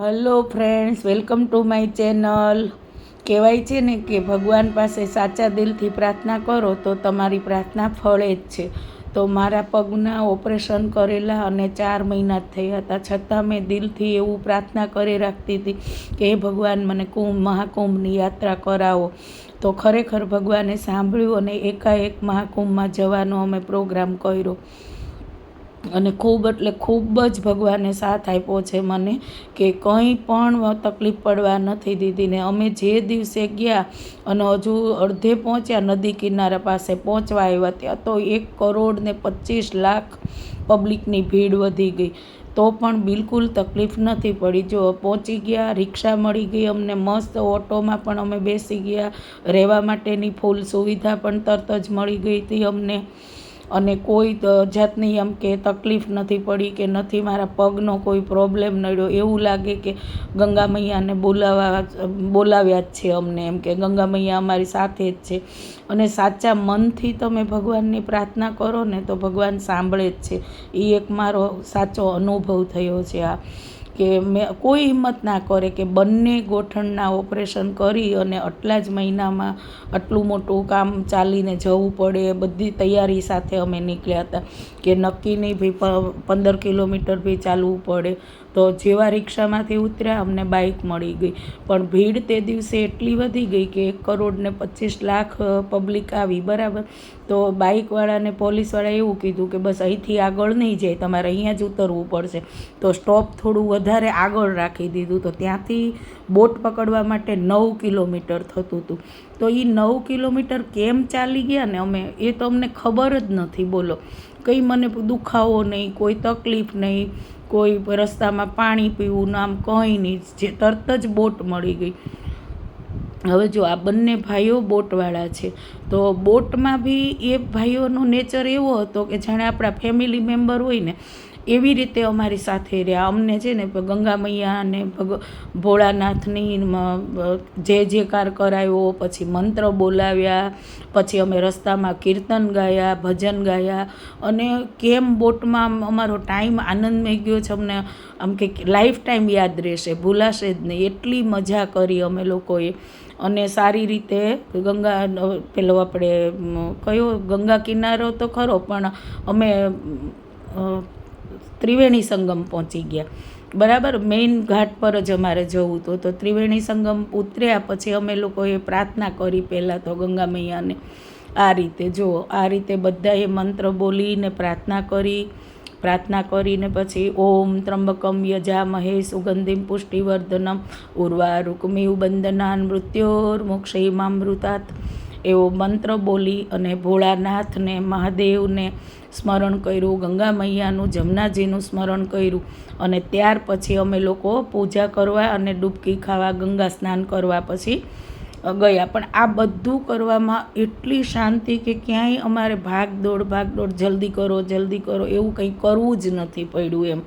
Hello friends welcome to my channel કહેવાય છે ને કે ભગવાન પાસે સાચા દિલથી પ્રાર્થના કરો તો તમારી પ્રાર્થના ફળે જ છે. તો મારા પગના ઓપરેશન કરેલા અને ચાર મહિના થયા હતા. છતાં મેં દિલથી એવું પ્રાર્થના કરી રાખતી હતી કે, હે ભગવાન, મને કુંભ, મહાકુંભની યાત્રા કરાવો. તો ખરેખર ભગવાને સાંભળ્યું અને એકાએક મહાકુંભમાં જવાનો અમે પ્રોગ્રામ કર્યો. અને ખૂબ એટલે ખૂબ જ ભગવાને સાથ આપ્યો છે મને કે કંઈ પણ તકલીફ પડવા નથી દીધી ને અમે જે દિવસે ગયા અને હજુ અડધે પહોંચ્યા નદી કિનારા પાસે પહોંચવા આવ્યા ત્યાં, તો એક કરોડ ને પચીસ લાખ પબ્લિકની ભીડ વધી ગઈ. તો પણ બિલકુલ તકલીફ નથી પડી. જો પહોંચી ગયા, રિક્ષા મળી ગઈ અમને મસ્ત, ઓટોમાં પણ અમે બેસી ગયા. રહેવા માટેની ફૂલ સુવિધા પણ તરત જ મળી ગઈ હતી અમને. અને કોઈ જાતની એમ કે તકલીફ નથી પડી કે નથી મારા પગનો કોઈ પ્રોબ્લેમ નડ્યો, એવું લાગે કે ગંગા મૈયાને બોલાવા, બોલાવ્યા જ છે અમને એમ કે ગંગા મૈયા અમારી સાથે જ છે. અને સાચા મનથી તમે ભગવાનની પ્રાર્થના કરો ને તો ભગવાન સાંભળે જ છે. એ એક મારો સાચો અનુભવ થયો છે આ. કે મેં કોઈ હિંમત ના કરે કે બંને ગોઠણના ઓપરેશન કરી અને આટલા જ મહિનામાં આટલું મોટું કામ ચાલીને જવું પડે, બધી તૈયારી સાથે અમે નીકળ્યા હતા કે નક્કી નહીં ભાઈ પંદર કિલોમીટર બી ચાલવું પડે. તો જેવા રિક્ષામાંથી ઉતર્યા, અમને બાઇક મળી ગઈ. પણ ભીડ તે દિવસે એટલી વધી ગઈ કે એક કરોડ ને પચીસ લાખ પબ્લિક આવી, બરાબર? તો બાઇકવાળાને પોલીસવાળાએ એવું કીધું કે બસ અહીંથી આગળ નહીં જાય, તમારે અહીંયા જ ઉતરવું પડશે. તો સ્ટોપ થોડું વધારે આગળ રાખી દીધું. તો ત્યાંથી બોટ પકડવા માટે નવ કિલોમીટર થતું હતું. તો એ નવ કિલોમીટર કેમ ચાલી ગયા ને અમે? એ તો અમને ખબર જ નથી, બોલો. કંઈ મને દુખાવો નહીં, કોઈ તકલીફ નહીં. કોઈ રસ્તામાં પાણી પીવું આમ કંઈ નહીં, જે તરત જ બોટ મળી ગઈ. હવે જો આ બંને ભાઈઓ બોટવાળા છે, તો બોટમાં બી એ ભાઈઓનો નેચર એવો હતો કે જાણે આપણા ફેમિલી મેમ્બર હોય ને એવી રીતે અમારી સાથે રહ્યા. અમને છે ને ગંગા મૈયા અને ભગ ભોળાનાથની જે જે કાર કરાવ્યો પછી મંત્ર બોલાવ્યા, પછી અમે રસ્તામાં કીર્તન ગાયા, ભજન ગાયા. અને કેમ બોટમાં અમારો ટાઈમ આનંદમય ગયો છે અમને. આમ કે લાઈફ ટાઈમ યાદ રહેશે, ભૂલાશે જ નહીં. એટલી મજા કરી અમે લોકોએ. અને સારી રીતે ગંગા પેલો આપણે કયો? ગંગા કિનારો તો ખરો, પણ અમે ત્રિવેણી સંગમ પહોંચી ગયા. બરાબર? મેઇન ઘાટ પર જ અમારે જવું હતું તો ત્રિવેણી સંગમ ઉતર્યા પછી અમે લોકોએ પ્રાર્થના કરી પહેલાં તો ગંગા મૈયાને. આ રીતે, જુઓ, આ રીતે બધાએ મંત્ર બોલીને પ્રાર્થના કરી. પ્રાર્થના કરીને પછી ઓમ ત્રંબકમ યજામહે સુગંધિમ પુષ્ટિવર્ધનમ ઉર્વા ઉર્વારુકમિવ બંદનાન મૃત્યોર્મોક્ષયમામૃતાત એવો મંત્ર બોલી અને ભોળાનાથને, મહાદેવને સ્મરણ કર્યું ગંગા મૈયાનું જમનાજીનું સ્મરણ કર્યું અને ત્યાર પછી અમે લોકો પૂજા કરવા અને ડૂબકી ખાવા, ગંગા સ્નાન કરવા પછી ગયા. પણ આ બધું કરવામાં એટલી શાંતિ કે ક્યાંય અમારે ભાગ દોડ ભાગ દોડ જલ્દી કરો જલ્દી કરો એવું કંઈ કરવું જ નથી પડ્યું એમ.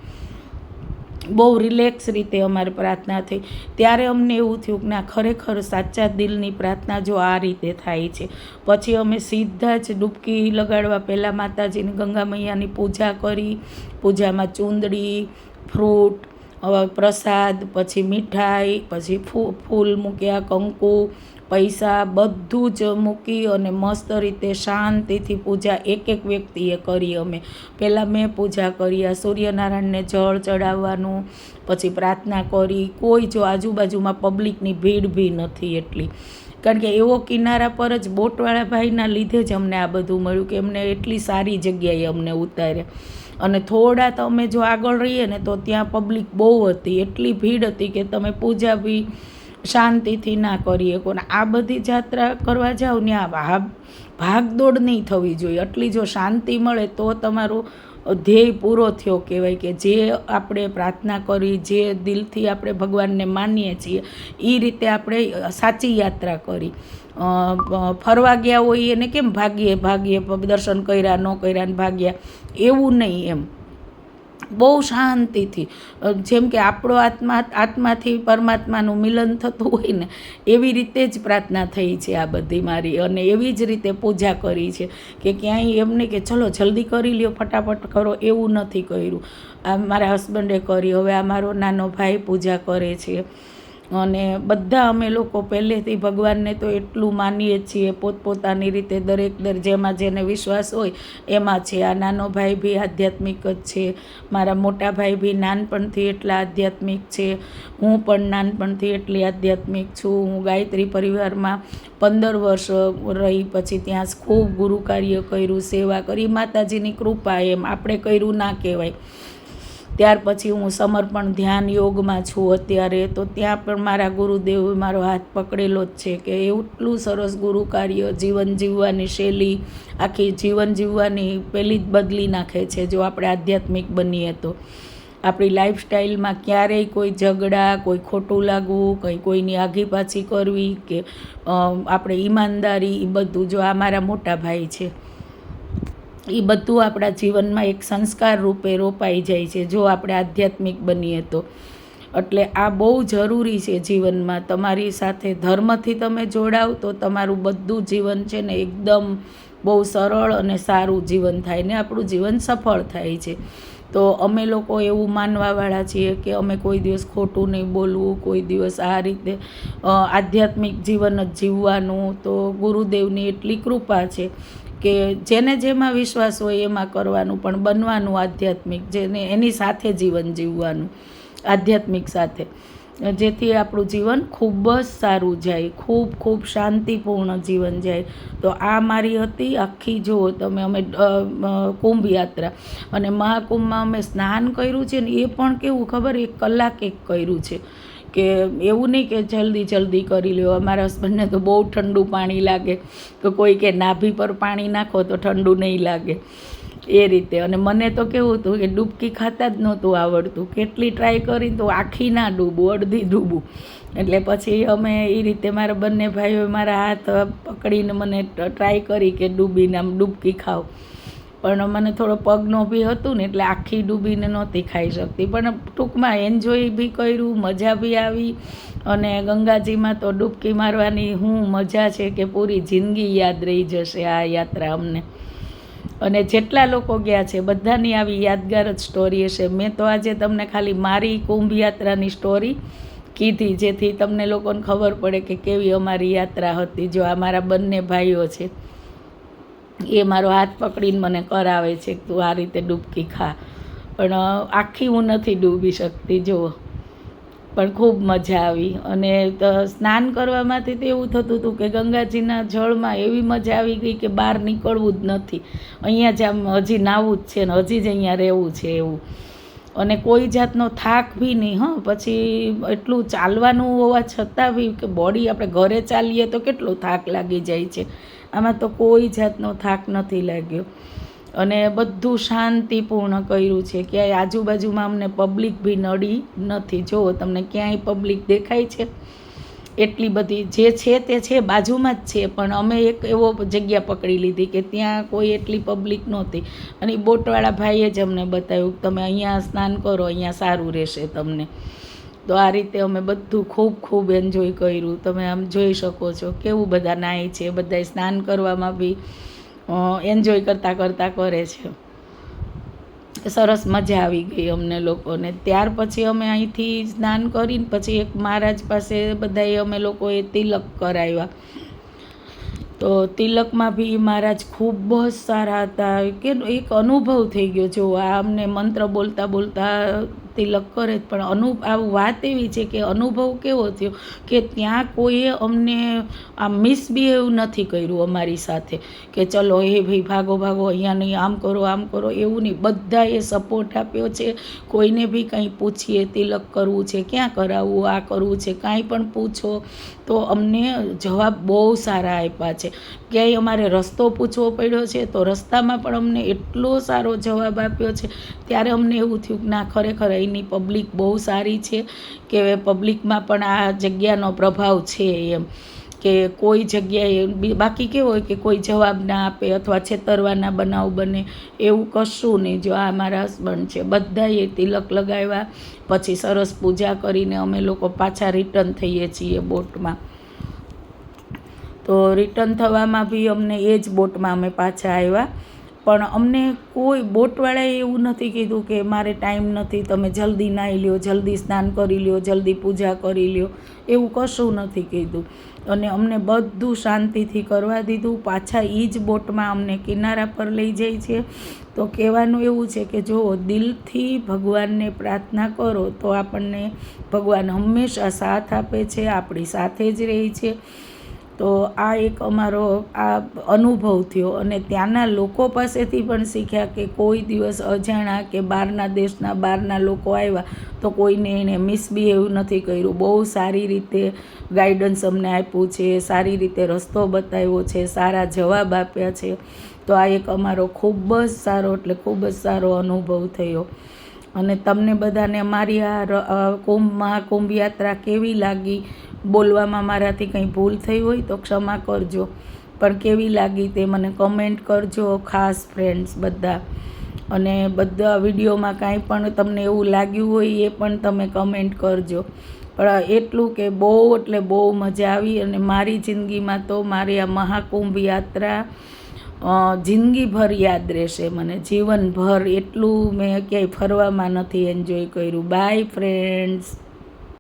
બહુ રિલેક્સ રીતે અમારે પ્રાર્થના થઈ. ત્યારે અમને એવું થયું કે ના, ખરેખર સાચા દિલની પ્રાર્થના જો આ રીતે થાય છે. પછી અમે સીધા જ ડૂબકી લગાડવા પહેલાં માતાજીની ગંગા મૈયાની પૂજા કરી. પૂજામાં ચૂંદડી, ફ્રૂટ પ્રસાદ, પછી મીઠાઈ, પછી ફૂલ મૂક્યા, કંકુ પૈસા બધું જ મૂકી અને મસ્ત રીતે શાંતિથી પૂજા એક એક વ્યક્તિએ કરી અમે. પહેલાં મેં પૂજા કરી, આ સૂર્યનારાયણને જળ ચડાવવાનું, પછી પ્રાર્થના કરી. કોઈ જો આજુબાજુમાં પબ્લિકની ભીડ બી નથી એટલી. કારણ કે એવો કિનારા પર જ બોટવાળા ભાઈના લીધે જ અમને આ બધું મળ્યું કે એમને એટલી સારી જગ્યાએ અમને ઉતાર્યા. અને થોડા તમે જો આગળ રહીએ ને તો ત્યાં પબ્લિક બહુ હતી. એટલી ભીડ હતી કે તમે પૂજા બી શાંતિથી ના કરીએ કોને. આ બધી જાત્રા કરવા જાઓ ને આ ભાગ ભાગદોડ નહીં થવી જોઈએ. એટલી જો શાંતિ મળે તો તમારું ધ્યેય પૂરો થયો કહેવાય કે જે આપણે પ્રાર્થના કરી, જે દિલથી આપણે ભગવાનને માનીએ છીએ એ રીતે આપણે સાચી યાત્રા કરી. ફરવા ગયા હોઈએ એને કેમ ભાગીએ? ભાગીએ, દર્શન કર્યા, ન કર્યા ને ભાગ્યા? એવું નહીં એમ. બહુ શાંતિથી જેમ કે આપણો આત્મા, આત્માથી પરમાત્માનું મિલન થતું હોય ને, એવી રીતે જ પ્રાર્થના થઈ છે આ બધી મારી. અને એવી જ રીતે પૂજા કરી છે કે ક્યાંય એમ નહીં કે ચલો જલ્દી કરી લ્યો, ફટાફટ કરો, એવું નથી કર્યું. આ મારા હસબન્ડે કરી હવે આ મારો નાનો ભાઈ પૂજા કરે છે. અને બધા અમે લોકો પહેલેથી ભગવાનને તો એટલું માનીએ છીએ, પોતપોતાની રીતે દરેક દર જેમાં જેને વિશ્વાસ હોય એમાં છે. આ નાનો ભાઈ બી આધ્યાત્મિક જ છે. મારા મોટા ભાઈ બી નાનપણથી એટલા આધ્યાત્મિક છે. હું પણ નાનપણથી એટલી આધ્યાત્મિક છું. હું ગાયત્રી પરિવારમાં પંદર વર્ષ રહી પછી ત્યાં ખૂબ ગુરુ કાર્ય કર્યું, સેવા કરી. માતાજીની કૃપા એમ. આપણે કર્યું ના કહેવાય. ત્યાર પછી હું સમર્પણ ધ્યાન યોગમાં છું અત્યારે. તો ત્યાં પણ મારા ગુરુદેવે મારો હાથ પકડેલો જ છે કે એટલું સરસ ગુરુ કાર્ય જીવન જીવવાની શૈલી આખી જીવન જીવવાની પેલી જ બદલી નાખે છે જો આપણે આધ્યાત્મિક બનીએ તો. આપણી લાઈફસ્ટાઈલમાં ક્યારેય કોઈ ઝઘડા, કોઈ ખોટું લાગવું, કંઈ કોઈની આઘી પાછી કરવી કે આપણે ઈમાનદારી એ બધું જો આ મારા મોટા ભાઈ છે. એ બધું આપણા જીવનમાં એક સંસ્કાર રૂપે રોપાઈ જાય છે, જો આપણે આધ્યાત્મિક બનીએ તો. એટલે આ બહુ જરૂરી છે જીવનમાં. તમારી સાથે ધર્મથી તમે જોડાવ તો તમારું બધું જીવન છે ને એકદમ બહુ સરળ અને સારું જીવન થાય ને આપણું જીવન સફળ થાય છે. તો અમે લોકો એવું માનવાવાળા છીએ કે અમે કોઈ દિવસ ખોટું નહીં બોલવું, કોઈ દિવસ આ રીતે આધ્યાત્મિક જીવન જ જીવવાનું. તો ગુરુદેવની એટલી કૃપા છે કે જેને જેમાં વિશ્વાસ હોય એમાં કરવાનું, પણ બનવાનું આધ્યાત્મિક, જેને એની સાથે જીવન જીવવાનું, આધ્યાત્મિક સાથે. જેથી આપણું જીવન ખૂબ જ સારું જાય, ખૂબ ખૂબ શાંતિપૂર્ણ જીવન જાય. તો આ મારી હતી આખી જુઓ તમે અમે કુંભ યાત્રા અને મહાકુંભમાં અમે સ્નાન કર્યું છે ને એ પણ કેવું ખબર? એક કલાક એક કર્યું છે. કે એવું નહીં કે જલ્દી જલ્દી કરી લ્યો. અમારા હસબન્ડને તો બહુ ઠંડુ પાણી લાગે. તો કોઈ કે નાભી પર પાણી નાખો તો ઠંડુ નહીં લાગે. એ રીતે. અને મને તો કેવું હતું કે ડૂબકી ખાતા જ નહોતું આવડતું. કેટલી ટ્રાય કરી તો આખી ના ડૂબું, અડધી ડૂબું. એટલે પછી અમે એ રીતે મારા બંને ભાઈઓએ મારા હાથ પકડીને મને ટ્રાય કરી કે ડૂબીને આમ ડૂબકી ખાવ. પણ મને થોડો પગનો બી હતું ને એટલે આખી ડૂબીને નહોતી ખાઈ શકતી. પણ ટૂંકમાં એન્જોય બી કર્યું, મજા બી આવી અને ગંગાજીમાં તો ડૂબકી મારવાની હું મજા છે કે પૂરી જિંદગી યાદ રહી જશે આ યાત્રા અમને. અને જેટલા લોકો ગયા છે, બધાની આવી યાદગાર જ સ્ટોરી હશે. મેં તો આજે તમને ખાલી મારી કુંભ યાત્રાની સ્ટોરી કીધી, જેથી તમને લોકોને ખબર પડે કે કેવી અમારી યાત્રા હતી, જો આ મારા બંને ભાઈઓ છે. એ મારો હાથ પકડીને મને કરાવે છે તું આ રીતે ડૂબકી ખા. પણ આખી હું નથી ડૂબી શકતી, જુઓ. પણ ખૂબ મજા આવી. અને સ્નાન કરવામાંથી તો એવું થતું હતું કે ગંગાજીના જળમાં એવી મજા આવી ગઈ કે બહાર નીકળવું જ નથી. અહીંયા જ આમ હજી નાવું જ છે ને હજી જ અહીંયા રહેવું છે એવું. અને કોઈ જાતનો થાક બી નહીં, હં. પછી એટલું ચાલવાનું હોવા છતાં બી કે બોડી આપણે ઘરે ચાલીએ તો કેટલો થાક લાગી જાય છે. આમાં તો કોઈ જાતનો થાક નથી લાગ્યો. અને બધું શાંતિપૂર્ણ કર્યું છે. ક્યાંય આજુબાજુમાં અમને પબ્લિક બી નડી નથી. જુઓ, તમને ક્યાંય પબ્લિક દેખાય છે? એટલી બધી જે છે તે છે બાજુમાં જ છે, પણ અમે એક એવો જગ્યા પકડી લીધી કે ત્યાં કોઈ એટલી પબ્લિક નહોતી. અને બોટવાળા ભાઈએ જ અમને બતાવ્યું કે તમે અહીંયા સ્નાન કરો, અહીંયા સારું રહેશે તમને. તો આ રીતે અમે બધું ખૂબ ખૂબ એન્જોય કર્યું. તમે આમ જોઈ શકો છો કેવું બધા નાય છે, બધાય સ્નાન કરવામાં બી એન્જોય કરતાં કરતાં કરે છે. સરસ મજા આવી ગઈ અમને લોકોને. ત્યાર પછી અમે અહીંથી સ્નાન કરીને પછી એક મહારાજ પાસે બધાએ અમે લોકોએ તિલક કરાવ્યા. તો તિલકમાં બી મહારાજ ખૂબ જ સારા હતા. કે એક અનુભવ થઈ ગયો. જો આ અમને મંત્ર બોલતા બોલતા તિલક કરે જ પણ અનુ, આ વાત એવી છે કે અનુભવ કેવો થયો કે ત્યાં કોઈએ અમને આ મિસબિહેવ નથી કર્યું અમારી સાથે. કે ચલો એ ભાઈ ભાગો ભાગો, અહીંયા નહીં, આમ કરો આમ કરો, એવું નહીં. બધાએ સપોર્ટ આપ્યો છે. કોઈને બી કંઈ પૂછીએ, તિલક કરવું છે, ક્યાં કરાવવું, આ કરવું છે, કાંઈ પણ પૂછો. તો અમને જવાબ બહુ સારા આપ્યા છે. ક્યાંય અમારે રસ્તો પૂછવો પડ્યો છે તો રસ્તામાં પણ અમને એટલો સારો જવાબ આપ્યો છે. ત્યારે અમને એવું થયું કે ના, ખરેખર અહીંની પબ્લિક બહુ સારી છે કે પબ્લિકમાં પણ આ જગ્યાનો પ્રભાવ છે એમ. કે કોઈ જગ્યાએ બાકી કેવું હોય કે કોઈ જવાબ ના આપે અથવા છેતરવાના બનાવ બને, એવું કશું નહીં. જો આ મારા હસબન્ડ છે, બધાએ તિલક લગાવ્યા, પછી સરસ પૂજા કરીને અમે લોકો પાછા રિટર્ન થઈએ છીએ બોટમાં. તો રિટર્ન થવામાં બી અમને એ જ બોટમાં અમે પાછા આવ્યા. પણ અમને કોઈ બોટવાળાએ એવું નથી કીધું કે મારે ટાઈમ નથી, તમે જલ્દી નાહી લ્યો, જલ્દી સ્નાન કરી લ્યો, જલ્દી પૂજા કરી લ્યો. એવું કશું નથી કીધું. અને અમને બધું શાંતિથી કરવા દીધું. પાછા એ જ બોટમાં અમને કિનારા પર લઈ જાય છે. તો કહેવાનું એવું છે કે જો દિલથી ભગવાનને પ્રાર્થના કરો, તો આપણને ભગવાન હંમેશા સાથ આપે છે, આપણી સાથે જ રહે છે. તો આ એક અમારો આ અનુભવ થયો અને ત્યાંના લોકો પાસેથી પણ શીખ્યા કે કોઈ દિવસ અજાણા કે બહારના દેશના બહારના લોકો આવ્યા તો કોઈને એણે મિસબિહેવ નથી કર્યું. બહુ સારી રીતે ગાઈડન્સ અમને આપ્યું છે, સારી રીતે રસ્તો બતાવ્યો છે, સારા જવાબ આપ્યા છે. તો આ એક અમારો ખૂબ જ સારો એટલે ખૂબ જ સારો અનુભવ થયો. અને તમને બધાને મારી આ કુંભ મહાકુંભ યાત્રા કેવી લાગી? બોલવામાં મારાથી કંઈ ભૂલ થઈ હોય તો ક્ષમા કરજો. પણ કેવી લાગી તે મને કમેન્ટ કરજો, ખાસ ફ્રેન્ડ્સ બધા. અને બધા વિડીયોમાં કાંઈ પણ તમને એવું લાગ્યું હોય એ પણ તમે કમેન્ટ કરજો. પણ એટલું કે બહુ, એટલે બહુ મજા આવી અને મારી જિંદગીમાં તો મારી આ મહાકુંભ યાત્રા જિંદગીભર યાદ રહેશે મને. જીવનભર એટલું મેં ક્યાંય ફરવામાં નથી એન્જોય કર્યું. By friends